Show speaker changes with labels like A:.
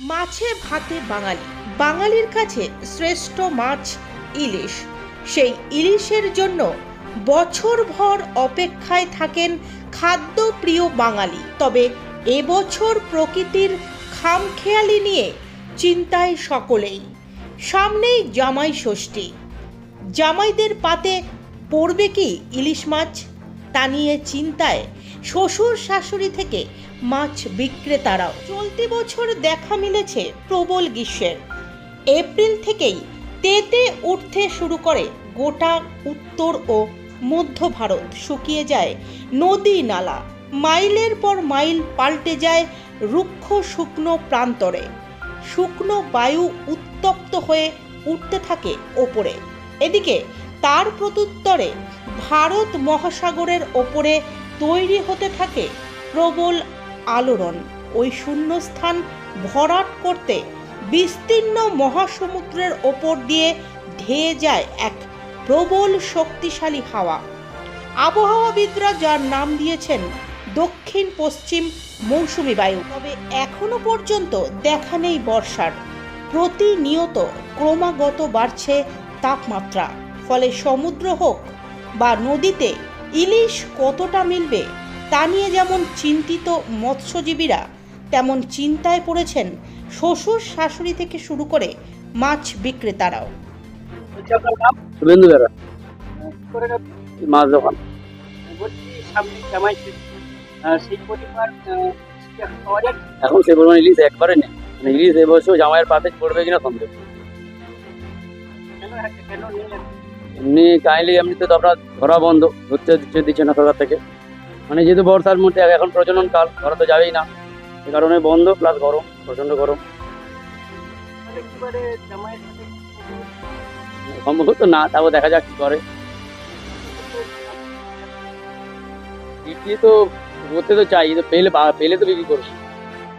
A: মাছে ভাতে বাঙালি। বাঙালির কাছে শ্রেষ্ঠ মাছ ইলিশ। সেই ইলিশের জন্য বছরভর অপেক্ষায় থাকেন খাদ্যপ্রিয় বাঙালি। তবে এবছর প্রকৃতির খামখেয়ালি নিয়ে চিন্তায় সকলেই। সামনেই জামাই ষষ্ঠী। জামাইদের পাতে পড়বে কি ইলিশ মাছ? তা নিয়ে চিন্তায় শ্বশুর শাশুড়ি থেকে মাছ বিক্রেতারাও। চলতি বছর দেখা মিলেছে প্রবল গ্রীষ্মের। এপ্রিল থেকেই তেতে উঠতে শুরু করে গোটা উত্তর ও মধ্য ভারত। শুকিয়ে যায় নদী নালা। মাইলের পর মাইল পাল্টে যায় রুক্ষ শুকনো প্রান্তরে। শুকনো বায়ু উত্তপ্ত হয়ে উঠতে থাকে ওপরে। এদিকে তার প্রত্যুত্তরে ভারত মহাসাগরের ওপরে তৈরি হতে থাকে প্রবল আলোড়ন। ওই শূন্যস্থান ভরাট করতে বিস্তীর্ণ মহাসমুদ্রের ওপর দিয়ে ধেয়ে যায় এক প্রবল শক্তিশালী হাওয়া। আবহাওয়াবিদরা যার নাম দিয়েছেন দক্ষিণ পশ্চিম মৌসুমি বায়ু। তবে এখনও পর্যন্ত দেখা নেই বর্ষার। প্রতিনিয়ত ক্রমাগত বাড়ছে তাপমাত্রা। ফলে সমুদ্র হোক বা নদীতে ইলিশ কতটা মিলবে তা নিয়ে যেমন চিন্তিত মৎস্যজীবীরা, তেমন চিন্তায় পড়েছেন শ্বশুর শাশুড়ি থেকে শুরু করে মাছ বিক্রেতারাও।
B: জামাই সেই পরিমাণ এখন
C: এখন ইলিশ একবারে নেই। মানে ইলিশ এবছর জামাইয়ের পাতে পড়বে কিনা সন্দেহ।
B: এখন?
C: এমনি কাইন্ডলি এমনিতে তো আপনার ধরা বন্ধ ধরতে দিচ্ছে দিচ্ছে না সরকার থেকে। মানে যেহেতু বর্ষার মধ্যে এখন প্রজনন কাল ধরা তো যাবেই না। এই কারণে বন্ধ প্লাস গরম প্রচণ্ড গরম।
B: তাহলে একেবারে জামাইয়ের সাথে?
C: সম্ভব তো না তাও দেখা যাক কি করে। তো করতে তো চাই পেলে পেলে তো বিক্রি করব।